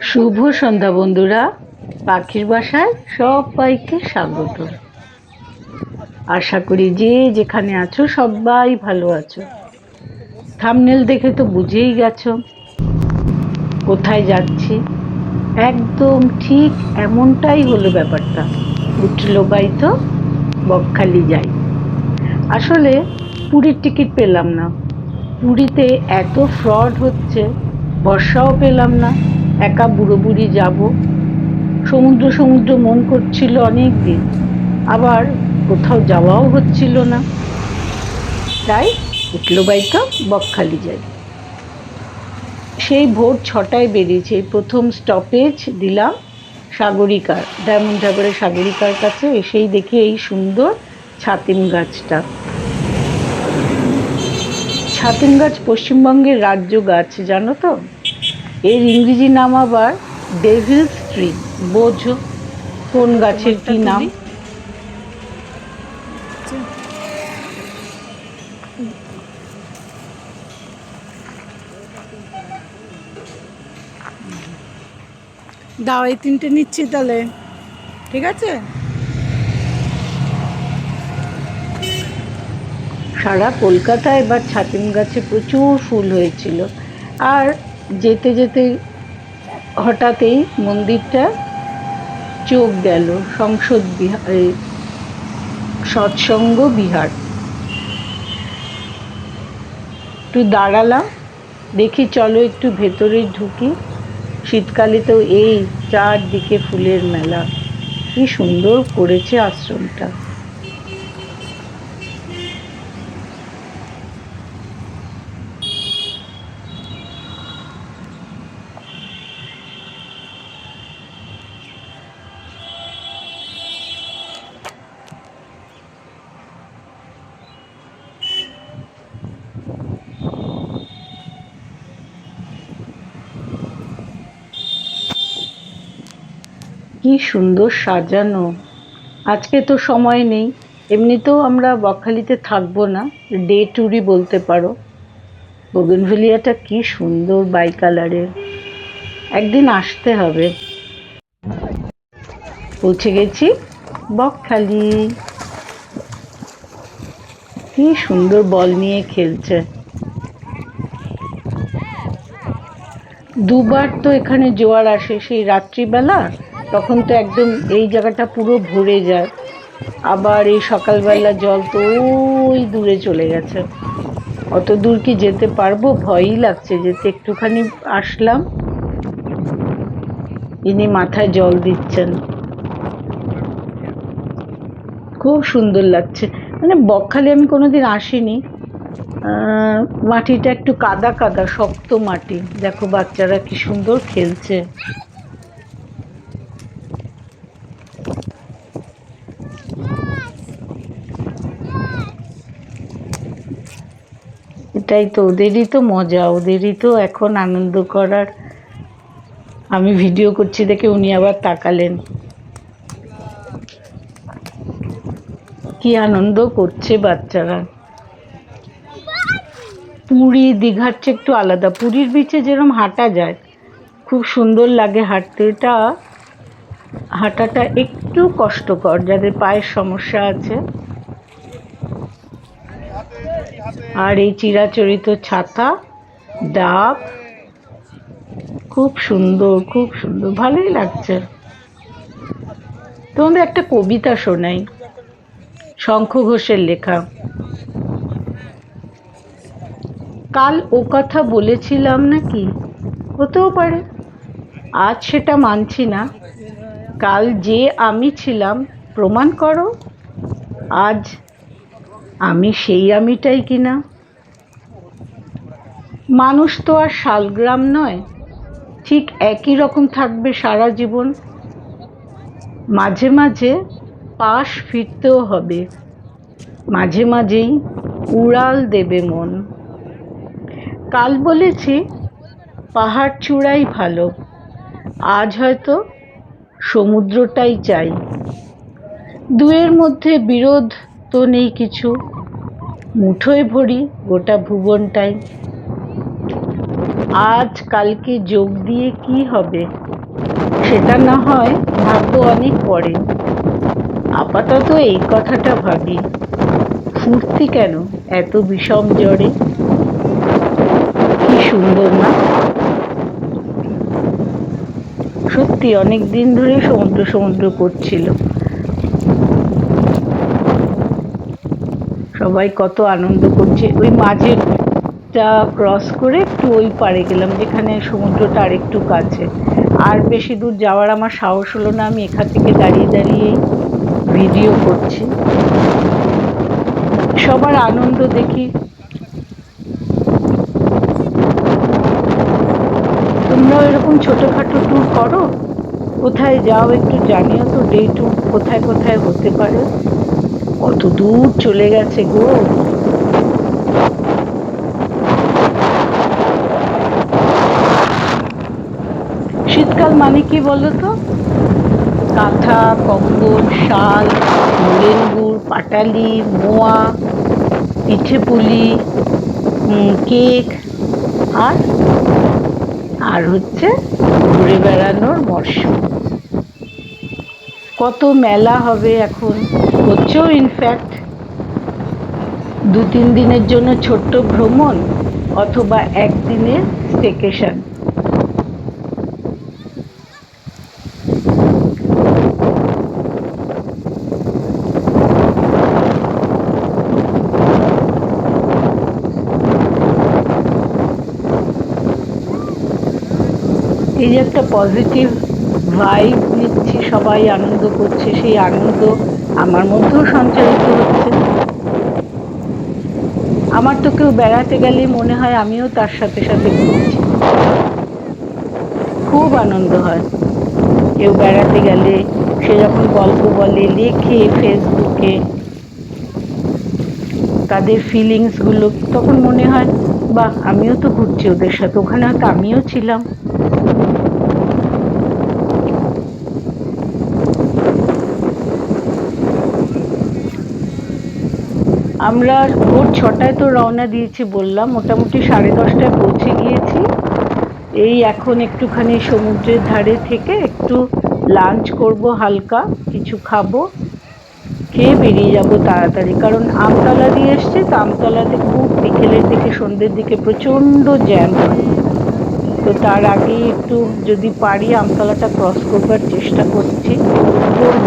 শুভ সন্ধ্যা বন্ধুরা। পাখির বাসায় সবাইকে স্বাগত। আশা করি যে যেখানে আছো সবাই ভালো আছো। থামনেল দেখে তো বুঝেই গেছো কোথায় যাচ্ছি। একদম ঠিক এমনটাই হলো ব্যাপারটা। উঠল বাই তো। বকখালি যাই। আসলে পুরীর টিকিট পেলাম না। পুরীতে এত ফ্রড হচ্ছে, বর্ষাও পেলাম না, একা বুড়ো বুড়ি যাব। সমুদ্র সমুদ্র মন করছিল অনেক দিন আবার কোথাও যাওয়াও হচ্ছিল না। তাই উঠল বাইকা বকখালি যাই। সেই ভোর ছটায় বেরিয়েছে প্রথম স্টপেজ দিলাম সাগরিকার ডায়মন্ড সাগরের সাগরিকার কাছে এসেই দেখি এই সুন্দর ছাতিম গাছটা। ছাতিম গাছ পশ্চিমবঙ্গের রাজ্য গাছ জানো তো? এর ইংরেজি নাম আবার ডেভিলস ট্রি বোঝো। কোন গাছের কি নাম? দাও, এই তিনটে নিচ্ছি তাহলে। ঠিক আছে? সারা কলকাতায় এবার ছাতিম গাছে প্রচুর ফুল হয়েছিল। আর যেতে যেতে হঠাৎই মন্দিরটা চোখ গেল, সংসদ বিহার সৎসঙ্গ বিহার। একটু দাঁড়ালাম, দেখি চলো একটু ভেতরে ঢুকি। শীতকালে তো এই চারদিকে ফুলের মেলা। কি সুন্দর করেছে আশ্রমটা। কি সুন্দর সাজানো। আজকে তো সময় নেই, এমনিতেও আমরা বকখালিতে থাকব না, ডে ট্যুরই বলতে পারো। বগনভেলিয়াটা কি সুন্দর বাই কালারের একদিন আসতে হবে। পৌঁছে গেছি বকখালি। কি সুন্দর বল নিয়ে খেলছে। দুবার তো এখানে জোয়ার আসে, সেই রাত্রিবেলা তখন তো একদম এই জায়গাটা পুরো ভরে যায়। আবার এই সকালবেলা জল তো ওই দূরে চলে গেছে। অত দূর কি যেতে পারব? ভয়ই লাগছে। যেতে একটুখানি আসলাম। ইনি মাথায় জল দিচ্ছেন। খুব সুন্দর লাগছে। মানে বকখালি আমি কোনোদিন আসিনি। মাটিটা একটু কাদা কাদা, শক্ত মাটি। দেখো বাচ্চারা কি সুন্দর খেলছে। এটাই তো, ওদেরই তো মজা, ওদেরই তো এখন আনন্দ করার। আমি ভিডিও করছি দেখে উনি আবার তাকালেন। কি আনন্দ করছে বাচ্চারা। পুরী দীঘার চেয়ে একটু আলাদা। পুরীর বিচে যেরকম হাঁটা যায়, খুব সুন্দর লাগে হাঁটতে এটা হাঁটাটা একটু কষ্টকর, যাদের পায়ের সমস্যা আছে। আর এই চিরাচরিত ছাতা, ডাব, খুব সুন্দর খুব সুন্দর, ভালোই লাগছে। তোমাদের একটা কবিতা শোনাই, শঙ্খ ঘোষের লেখা। কাল ও কথা বলেছিলাম নাকি? হতেও পারে। আজ সেটা মানছি না। কাল যে আমি ছিলাম, প্রমাণ করো। আজ আমি সেই আমিটাই কিনা মানুষ তো আর শালগ্রাম নয়, ঠিক একই রকম থাকবে সারা জীবন। মাঝে মাঝে পাশ ফিরতেও হবে, মাঝে মাঝেই উড়াল দেবে মন। কাল বলেছি, পাহাড় চূড়াই ভালো, আজ হয়তো সমুদ্রটাই চাই। দুয়ের মধ্যে বিরোধ তো নেই কিছু। মুঠোয় ভরি গোটা ভুবনটাই। আজ কালকে যোগ দিয়ে কি হবে? সেটা না হয় ভাববো অনেক পরে আপাতত এই কথাটা ভাবি। ফুর্তি কেন এত বিষম জ্বরে? কি সুন্দর না? সত্যি অনেক দিন ধরে সমুদ্র সমুদ্র করছিল। সবাই কত আনন্দ করছে। ওই মাঝেরটা ক্রস করে একটু ওই পাড়ে গেলাম, যেখানে সমুদ্রটা আর একটু কাছে। আর বেশি দূর যাওয়ার আমার সাহস হলো না, আমি এখান থেকে দাঁড়িয়ে দাঁড়িয়ে ভিডিও করছি। সবার আনন্দ দেখি। তোমরাও এরকম ছোটোখাটো ট্যুর করো? কোথায় যাও একটু জানিও তো ডে ট্যুর কোথায় কোথায় হতে পারে? কত দূর চলে গেছে গো। শীতকাল মানে কি বলো তো? কাঁথা কম্বল শাল নলেন গুড় পাটালি মোয়া পিঠে পুলি উম, কেক আর আর হচ্ছে ঘুরে বেড়ানোর মরশুম কত মেলা হবে এখন। হচ্ছেও ইনফ্যাক্ট দু তিন দিনের জন্য ছোট্ট ভ্রমণ অথবা একদিনের স্টেকেশন এই যে একটা পজিটিভ ভাইব নিচ্ছি, সবাই আনন্দ করছে, সেই আনন্দ আমার মধ্যেও সঞ্চারিত হচ্ছে। আমার তো কেউ বেড়াতে গেলে মনে হয় আমিও তার সাথে সাথে ঘুরছি। খুব আনন্দ হয়। কেউ বেড়াতে গেলে সে যখন গল্প বলে, লেখে ফেসবুকে, তাদের ফিলিংসগুলো তখন মনে হয়, বাহ, আমিও তো ঘুরছি ওদের সাথে। ওখানে হয়তো আমিও ছিলাম। আমরা ভোর ছটায় তো রওনা দিয়েছি বললাম, মোটামুটি সাড়ে দশটায় পৌঁছে গিয়েছি। এই এখন একটুখানি সমুদ্রের ধারে থেকে একটু লাঞ্চ করব হালকা, কিছু খাব, খেয়ে বেরিয়ে যাব তাড়াতাড়ি। কারণ আমতলা দিয়ে এসছি, তো আমতলাতে খুব বিকেলের দিকে, সন্ধ্যের দিকে প্রচণ্ড জ্যাম হয়। তো তার আগেই একটু যদি পারি আমতলাটা ক্রস করবার চেষ্টা করছি, করব।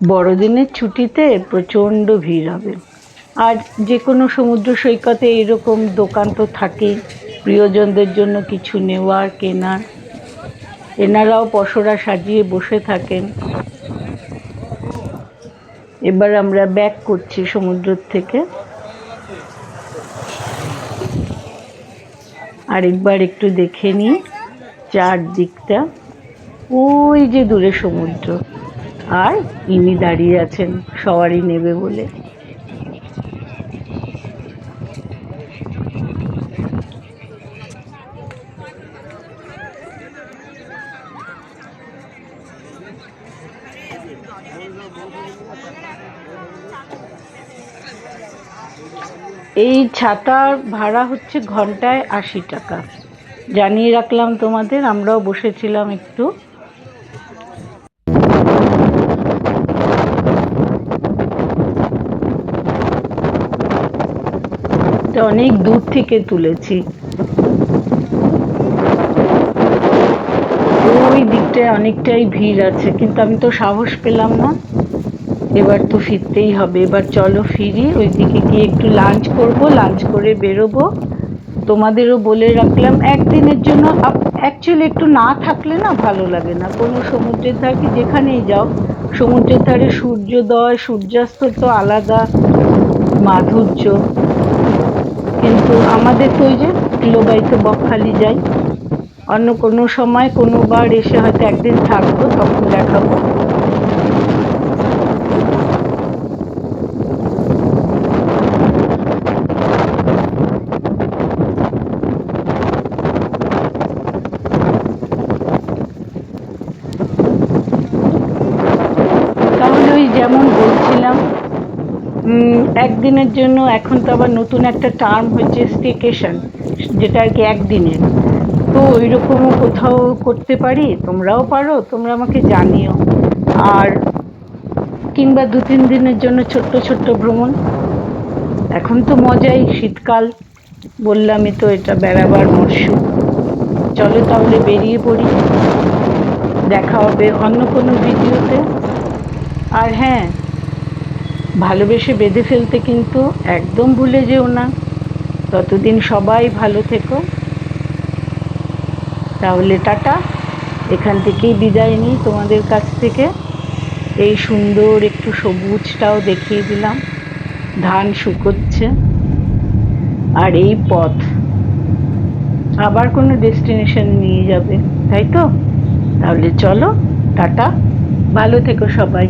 বড়দিনের ছুটিতে প্রচণ্ড ভিড় হবে। আর যে কোনো সমুদ্র সৈকতে এরকম দোকান তো থাকেই। প্রিয়জনদের জন্য কিছু নেওয়ার, কেনার। এনারাও পসরা সাজিয়ে বসে থাকেন। এবার আমরা ব্যাক করছি সমুদ্র থেকে। আরেকবার একটু দেখে নিই চারদিকটা। ওই যে দূরে সমুদ্র। আর ইনি দাঁড়িয়ে আছেন সবারই নেবে বলে। এই ছাতার ভাড়া হচ্ছে ঘন্টায় আশি টাকা। জানিয়ে রাখলাম তোমাদের, আমরাও বসেছিলাম একটু। অনেক দূর থেকে তুলেছি। ওই দিকটায় অনেকটাই ভিড় আছে, কিন্তু আমি তো সাহস পেলাম না। এবার তো ফিরতেই হবে। এবার চলো ফিরি, ওইদিকে গিয়ে একটু লাঞ্চ করব লাঞ্চ করে বেরোবো। তোমাদেরও বলে রাখলাম, একদিনের জন্য অ্যাকচুয়ালি একটু না থাকলে না ভালো লাগে না। কোনো সমুদ্রের ধারে যেখানেই যাও, সমুদ্রের ধারে সূর্যোদয়, সূর্যাস্ত তো আলাদা, মাধুর্য। কিন্তু আমাদের তো ওই যে কিলোবাইতে বকখালি যাই। অন্য কোনো সময় কোনো বার এসে হয়তো একদিন থাকব, তখন দেখাবো তাহলে ওই যেমন বলছিলাম উম, একদিনের জন্য এখন তো আবার নতুন একটা টার্ম হচ্ছে স্টেকেশন যেটা আর কি একদিনের। তো ওই রকমও কোথাও করতে পারি? তোমরাও পারো, তোমরা আমাকে জানিও। আর কিংবা দু তিন দিনের জন্য ছোট্ট ছোট্ট ভ্রমণ। এখন তো মজাই শীতকাল, বললামই তো এটা বেড়াবার মরশুম। চলো তাহলে বেরিয়ে পড়ি। দেখা হবে অন্য কোনো ভিডিওতে আর হ্যাঁ ভালোবেসে বেঁধে ফেলতে কিন্তু একদম ভুলে যেও না। ততদিন সবাই ভালো থেকো। তাহলে টাটা। এখান থেকেই বিদায় নিই তোমাদের কাছ থেকে। এই সুন্দর একটু সবুজটাও দেখিয়ে দিলাম। ধান শুকোচ্ছে। আর এই পথ। আবার কোনো ডেস্টিনেশন নিয়ে যাবে, তাই তো? তাহলে চলো, টাটা। ভালো থেকো সবাই।